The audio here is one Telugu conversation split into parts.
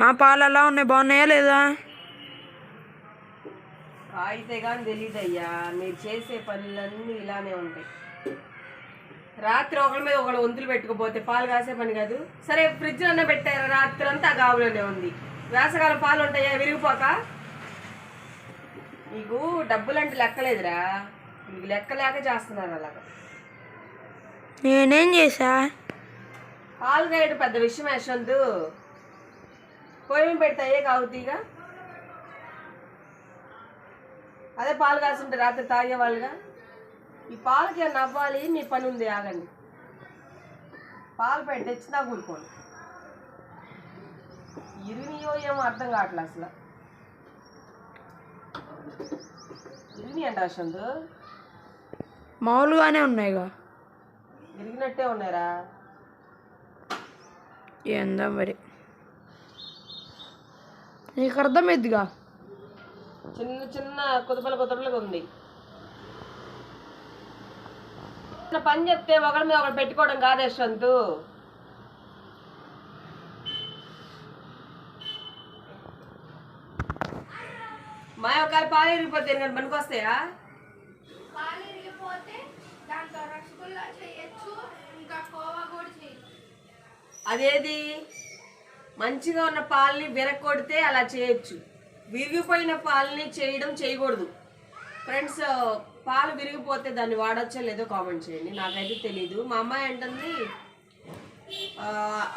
మా పాలు ఎలా ఉన్నాయి బాగున్నాయా లేదా? అయితే కానీ తెలియదు అయ్యా మీరు చేసే పనులన్నీ ఇలానే ఉంటాయి. రాత్రి ఒకళ్ళ మీద ఒకళ్ళు వంతులు పెట్టుకోపోతే పాలు కాసే పని కాదు. సరే ఫ్రిడ్జ్ అన్న పెట్టారు? రాత్రి అంతా ఆ గాబులోనే ఉంది. వేసవకాలం పాలు ఉంటాయా? విరిగిపోక? మీకు డబ్బులు అంటే లెక్కలేదురా. మీకు లెక్క లేక చేస్తున్నారు అలాగా. నేనేం చేసా పాలు కాయడం పెద్ద విషయం యశ్వంత్. మీద పెడితే అయ్యే కావుతీగా అదే పాలు కాసుంటే రాత్రి తాగేవాళ్ళుగా ఈ పాలకి ఏమన్నా అవ్వాలి మీ పని ఉంది ఆగండి. పాలు పెట్టి తెచ్చినా కూరుకోండి ఇరినియో ఏమో అర్థం కావట్లే అసలు. ఇరిని అంట యశ్వంత్ మామూలుగానే ఉన్నాయిగా ఇరిగినట్టే ఉన్నారా ఏందో మరి. నీకు అర్థమైద్దిగా చిన్న చిన్న కుదుపల కుదుపలుగా ఉంది. పని చెప్తే ఒకరి మీద ఒకరు పెట్టుకోవడం కాదు యశ్వంత్ మా ఒకవేళ పాలు ఇరిగిపోతే నేను పనికి వస్తాయా? పాలు ఇరిగిపోతే దాంట్లో రసగుల్లా చేయొచ్చు ఇంకా కోవా కూడా చేయొచ్చు. అదేది? మంచిగా ఉన్న పాలని విరగొడితే అలా చేయొచ్చు. విరిగిపోయిన పాలని చేయడం చేయకూడదు. ఫ్రెండ్స్ పాలు విరిగిపోతే దాన్ని వాడచ్చో లేదో కామెంట్ చేయండి. నాకైతే తెలీదు. మా అమ్మాయి అంటుంది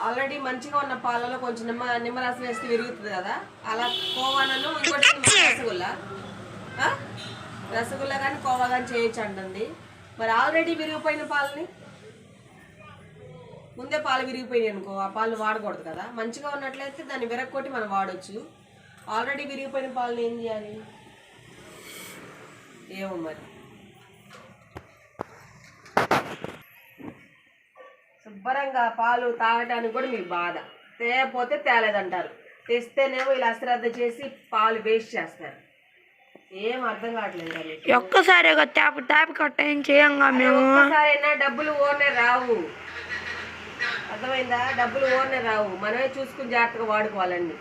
ఆల్రెడీ మంచిగా ఉన్న పాలలో కొంచెం నిమ్మ నిమ్మరసం వేస్తే విరుగుతుంది కదా. అలా కోవానను ఇంకోటి రసగుల్లా. రసగుల్లా కానీ కోవా కానీ చేయొచ్చు? అంటుంది. మరి ఆల్రెడీ విరిగిపోయిన పాలని ముందే పాలు విరిగిపోయినాయి అనుకో ఆ పాలు వాడకూడదు కదా. మంచిగా ఉన్నట్లయితే దాన్ని విరగొట్టి మనం వాడొచ్చు. ఆల్రెడీ విరిగిపోయిన పాలను ఏం చేయాలి? ఏమో మరి. శుభ్రంగా పాలు తాగడానికి కూడా మీకు బాధ. తేపోతే తేలేదంటారు. తెస్తేనేమో ఇలా అశ్రద్ధ చేసి పాలు వేస్ట్ చేస్తారు. ఏం అర్థం కావట్లేదు. ఒక్కసారి కట్ట ఏం చేయంగా మేము? ఒక్కసారైనా డబ్బులు ఓనే రావు. అర్థమైందా? డబ్బులు ఓనే రావు. మనమే చూసుకుని జాగ్రత్తగా వాడుకోవాలండి.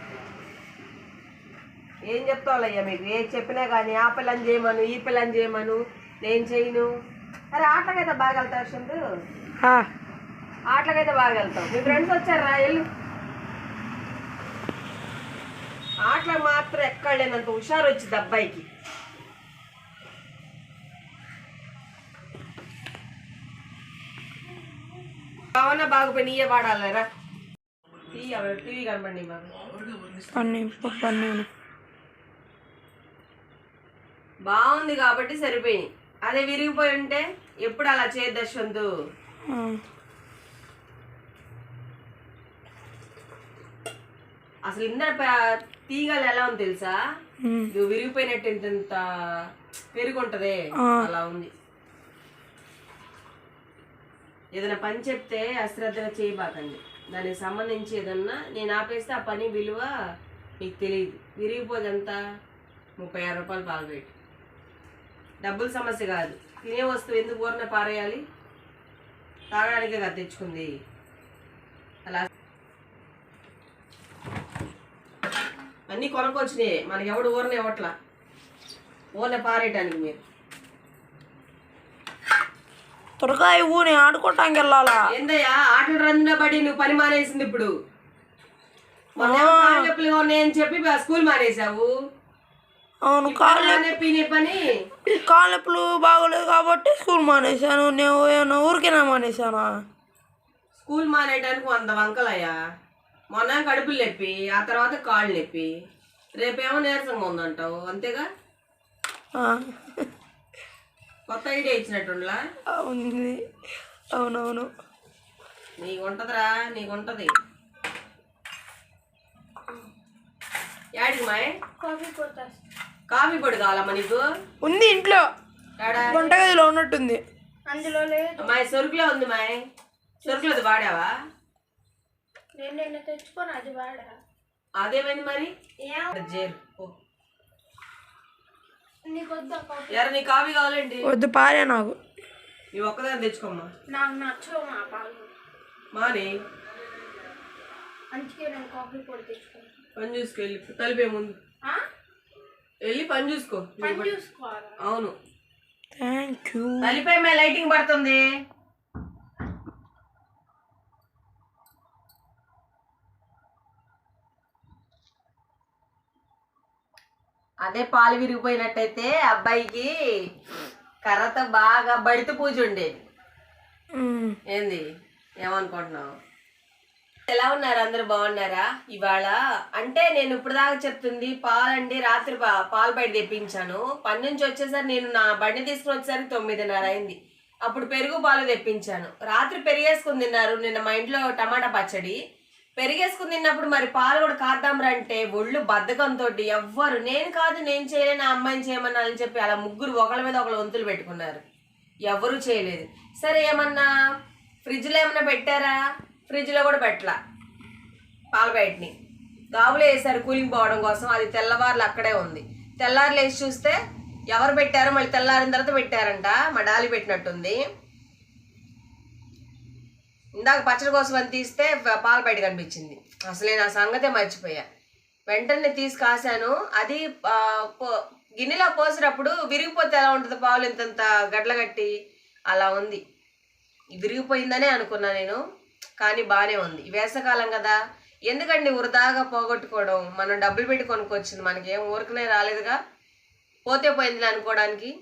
ఏం చెప్తావులయ్యా మీకు? ఏం చెప్పినా కానీ ఆ పిల్లని చేయమను ఈ పిల్లని చేయమను నేను చేయను. అరే ఆటలకైతే బాగా వెళ్తావు చందు ఆ, ఆటలకైతే బాగా వెళ్తావు. మీ ఫ్రెండ్స్ వచ్చారా? వెళ్ళు. ఆటలకు మాత్రం ఎక్కడ లేనంత హుషారు వచ్చింది అబ్బాయికి. భావన బాగుపోయి నీయే వాడాలరా టీవీ టీవీ కనపండి మాకు. పన్ను పన్ను బాగుంది కాబట్టి సరిపోయింది అదే విరిగిపోయి ఉంటే ఎప్పుడు అలా చేయద్దు యశ్వంతు ఆ, అసలు ఇందర తీగలు ఎలా ఉంది తెలుసా. ఇది విరిగిపోయినట్టు ఇంత పెరుగుంటదే. అలా ఉంది. ఏదైనా పని చెప్తే అశ్రద్ధగా చేయబాకండి. దానికి సంబంధించి ఏదన్నా నేను ఆపేస్తే ఆ పని విలువ మీకు తెలియదు. విరిగిపోతే ఎంత ముప్పై ఆరు రూపాయలు పాలు రేటు డబ్బుల సమస్య కాదు. తినే వస్తువు ఎందుకు ఊరిన పారేయాలి? తాగడానికే కదా తెచ్చుకుంది. అలా. అన్నీ కొనకొచ్చినాయి మనకి ఎవడు ఊరిన ఇవ్వట్లా ఊరిన పారేయటానికి మీరు. త్వరగా ఇవ్వు నేను ఆడుకోవటానికి వెళ్ళాలా? ఏందయ్యా ఆటలు రంజన పడి నువ్వు పని మానేసింది ఇప్పుడు. మొన్న చెప్పి స్కూల్ మానేశావు. అవును కాళ్ళు పీనే పని. కాళ్ళ నొప్పులు బాగోలేదు కాబట్టి స్కూల్ మానేశాను. నేను ఏమన్నా ఊరికేనా మానేశానా? స్కూల్ మానేయడానికి వంద వంకలయ్యా. మొన్న కడుపులు నొప్పి ఆ తర్వాత కాళ్ళు నొప్పి. రేపేమో నీరసంగా ఉందంటావు అంతేగా? కొత్త ఐడియా ఇచ్చినట్టుండలా? ఉంది అవునవును. నీకు ఉంటదిరా నీకు ఉంటది యాడికి మాయ్? కాఫీ కొట్టేస్తా కాఫీ పొడి కావాలమ్మా నీకు? ఉంది ఇంట్లో. వంటగదిలో ఉన్నట్టుంది. అందులో లేదు. మాయ్ సరుకులో ఉంది మాయ్. సరుకులోది వాడావా? నేను నిన్న తెచ్చుకొని అది వాడా. అదేమైంది మరి? ఏం? జేరు ఓ. ఎరా నీ కాఫీ కావాలండి వద్దు పారే నాకు. నీ ఒక్కదాన్ని తెచ్చుకోమ్మా. నాకు నచ్చవు మా పాలు. మాని? అందుకే నేను కాఫీ పొడి తెచ్చుకున్నాను పని చూసుకో వెళ్ళి తలిపే ముందు. ఆ? వెళ్ళి పని చూసుకో. పని చూసుకోవాలా? అవును. థ్యాంక్ యూ తలిపే మే లైటింగ్ పడుతుంది. అదే పాలు విరిగిపోయినట్టయితే అబ్బాయికి కర్రతో బాగా బడిత పూజ ఉండేది. ఏంది? ఏమనుకుంటున్నావు? ఎలా ఉన్నారు? అందరూ బాగున్నారా? ఇవాళ అంటే నేను ఇప్పుడు దాకా చెప్తుంది పాలండి. రాత్రి పా- పాలు బయట తెప్పించాను. పని నుంచి వచ్చేసరికి నేను నా బండి తీసుకుని వచ్చేసరికి తొమ్మిదిన్నర అయింది. అప్పుడు పెరుగు పాలు తెప్పించాను. రాత్రి పెరిగేసుకుని తిన్నారు. నిన్న మా ఇంట్లో టమాటా పచ్చడి. పెరిగేసుకుని తిన్నప్పుడు మరి పాలు కూడా కాద్దాంరా అంటే ఒళ్ళు బద్ధకంతో ఎవ్వరు నేను కాదు నేను చేయలేను ఆ అమ్మాయిని చేయమన్నా అని చెప్పి అలా ముగ్గురు ఒకళ్ళ మీద ఒకళ్ళు వంతులు పెట్టుకున్నారు. ఎవరూ చేయలేదు. సరే ఏమన్నా ఫ్రిడ్జ్లో ఏమన్నా పెట్టారా? ఫ్రిడ్జ్లో కూడా పెట్టలా. పాల బయటని. గాబులో వేసారు కూలింగ్ పోవడం కోసం. అది తెల్లవారులు అక్కడే ఉంది. తెల్లారులు వేసి చూస్తే ఎవరు పెట్టారో మళ్ళీ తెల్లారిన తర్వాత పెట్టారంట. మా డాలి పెట్టినట్టుంది. ఇందాక పచ్చడి కోసం అని తీస్తే పాలు పాల బయట కనిపించింది. అసలు నేను ఆ సంగతే మర్చిపోయా. వెంటనే తీసి కాశాను అది పో- గిన్నెలో పోసినప్పుడు విరిగిపోతే ఎలా ఉంటుంది పాలు ఇంతంత గడ్ల కట్టి అలా ఉంది. విరిగిపోయిందనే అనుకున్నా నేను కానీ బాగానే ఉంది. వేసవకాలం కదా. ఎందుకండి వృధాగా పోగొట్టుకోవడం? మనం డబ్బులు పెట్టి కొనుక్కొచ్చింది మనకి ఏం ఊరికనే రాలేదుగా? పోతే పోయింది అనుకోవడానికి.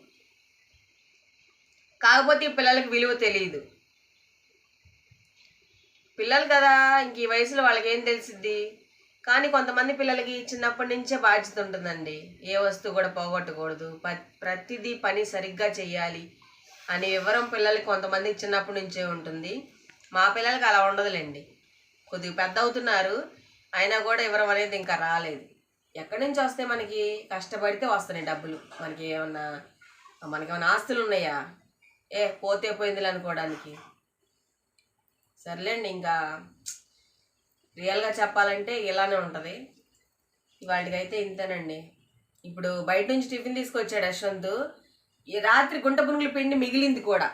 కాకపోతే ఈ పిల్లలకి విలువ తెలియదు పిల్లలు కదా ఇంక ఈ వయసులో వాళ్ళకి ఏం తెలిసిద్ది? కానీ కొంతమంది పిల్లలకి చిన్నప్పటి నుంచే బాధ్యత ఉంటుందండి. ఏ వస్తువు కూడా పోగొట్టకూడదు. ప- ప్రతిదీ పని సరిగ్గా చేయాలి అనే వివరం పిల్లలకి కొంతమందికి చిన్నప్పటి నుంచే ఉంటుంది. మా పిల్లలకి అలా ఉండదులేండి. కొద్దిగా పెద్ద అవుతున్నారు అయినా కూడా వివరం అనేది ఇంకా రాలేదు. ఎక్కడి నుంచి వస్తే మనకి కష్టపడితే వస్తున్నాయి డబ్బులు. మనకి ఏమన్నా మనకి ఏమైనా ఆస్తులు ఉన్నాయా ఏ పోతే పోయిందిలే అనుకోవడానికి. సర్లేండి ఇంకా రియల్గా చెప్పాలంటే ఇలానే ఉంటుంది. ఇవాటికైతే ఇంతేనండి. ఇప్పుడు బయట నుంచి టిఫిన్ తీసుకొచ్చాడు యశ్వంత్. ఈ రాత్రి గుంట పునుగుల పిండి మిగిలింది కూడా.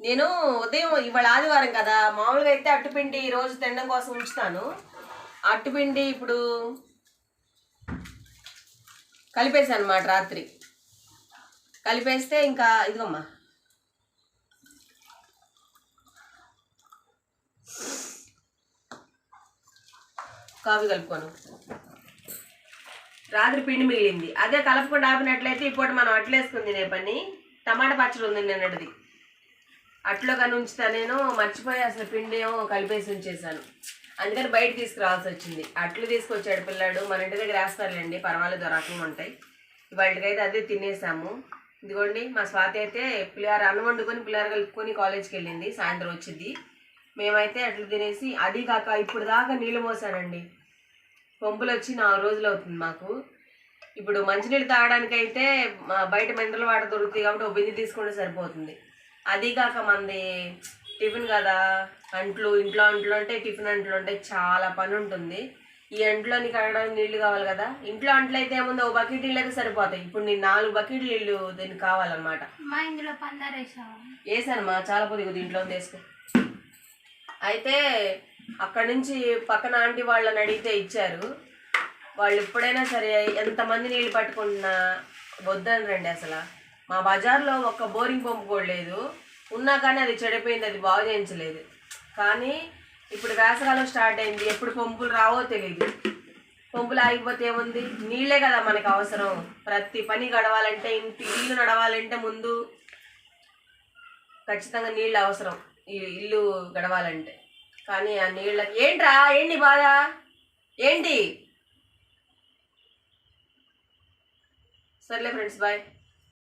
నేను ఉదయం ఇవాళ ఆదివారం కదా మామూలుగా అయితే అట్టుపిండి రోజు తినడం కోసం ఉంచుతాను. అట్టుపిండి ఇప్పుడు కలిపేసాను అనమాట రాత్రి. కలిపేస్తే ఇంకా ఇదిగమ్మా కాఫీ కలుపుకోను. రాత్రి పిండి మిగిలింది. అదే కలపకుండా ఆపినట్లయితే ఇప్పుడు మనం అట్లేసుకుంది నే పని. టమాటా పచ్చడి ఉంది నిన్నటిది. అట్లో కానీ ఉంచుతా నేను మర్చిపోయి అసలు పిండి ఏమో కలిపేసి ఉంచేసాను అందుకని బయట తీసుకురావాల్సి వచ్చింది. అట్లు తీసుకొచ్చాడు పిల్లాడు. మన ఇంటి దగ్గర వేస్తారులేండి పర్వాలేదు ఓ రకంగా ఉంటాయి. ఇవాళకైతే అదే తినేసాము. ఇదిగోండి మా స్వాతి అయితే పిల్లగారు అన్నం వండుకొని పిల్లగారు కలుపుకొని కాలేజ్కి వెళ్ళింది. సాయంత్రం వచ్చింది. మేమైతే అట్లు తినేసి అది కాక ఇప్పుడు దాకా నీళ్ళు మోసానండి. పంపులు వచ్చి నాలుగు రోజులు అవుతుంది మాకు. ఇప్పుడు మంచినీళ్ళు తాగడానికి అయితే మా బయట మినరల్ వాటర్ దొరుకుతాయి కాబట్టి ఒక బింది తీసుకుంటే సరిపోతుంది. అది కాక మంది టిఫిన్ కదా అంట్లు ఇంట్లో అంట్లు అంటే టిఫిన్ అంట్లు అంటే చాలా పని ఉంటుంది. ఈ అంట్లోని కడగడానికి నీళ్ళు కావాలి కదా. ఇంట్లో అంట్లు అయితే ఏముంది ఒక బకెట్ నీళ్ళు అయితే సరిపోతాయి. ఇప్పుడు నేను నాలుగు బకెట్ నీళ్ళు దీనికి కావాలన్నమాట. మా ఇందులో పందారు వేసావా వేసానమ్మా చాలా పొదిగు దీంట్లో వేసుకో. అయితే అక్కడి నుంచి పక్కన ఆంటీ వాళ్ళని అడిగితే ఇచ్చారు. వాళ్ళు ఎప్పుడైనా సరే ఎంతమంది నీళ్ళు పట్టుకుంటున్నా వద్దని రండి అసలు. మా బజార్లో ఒక్క బోరింగ్ పంపు కూడా లేదు. ఉన్నా కానీ అది చెడిపోయింది అది బాగు చేయించలేదు. కానీ ఇప్పుడు వేసవకాలం స్టార్ట్ అయింది ఎప్పుడు పంపులు రావో తెలియదు పంపులు ఆగిపోతే ఏముంది? నీళ్ళే కదా మనకు అవసరం. ప్రతి పని గడవాలంటే ఇంటి ఇల్లు నడవాలంటే ముందు ఖచ్చితంగా నీళ్ళు అవసరం. ఇల్లు గడవాలంటే. కానీ ఆ నీళ్ళకి ఏంట్రా? ఏంటి బాధ? ఏంటి? సర్లే ఫ్రెండ్స్ బాయ్.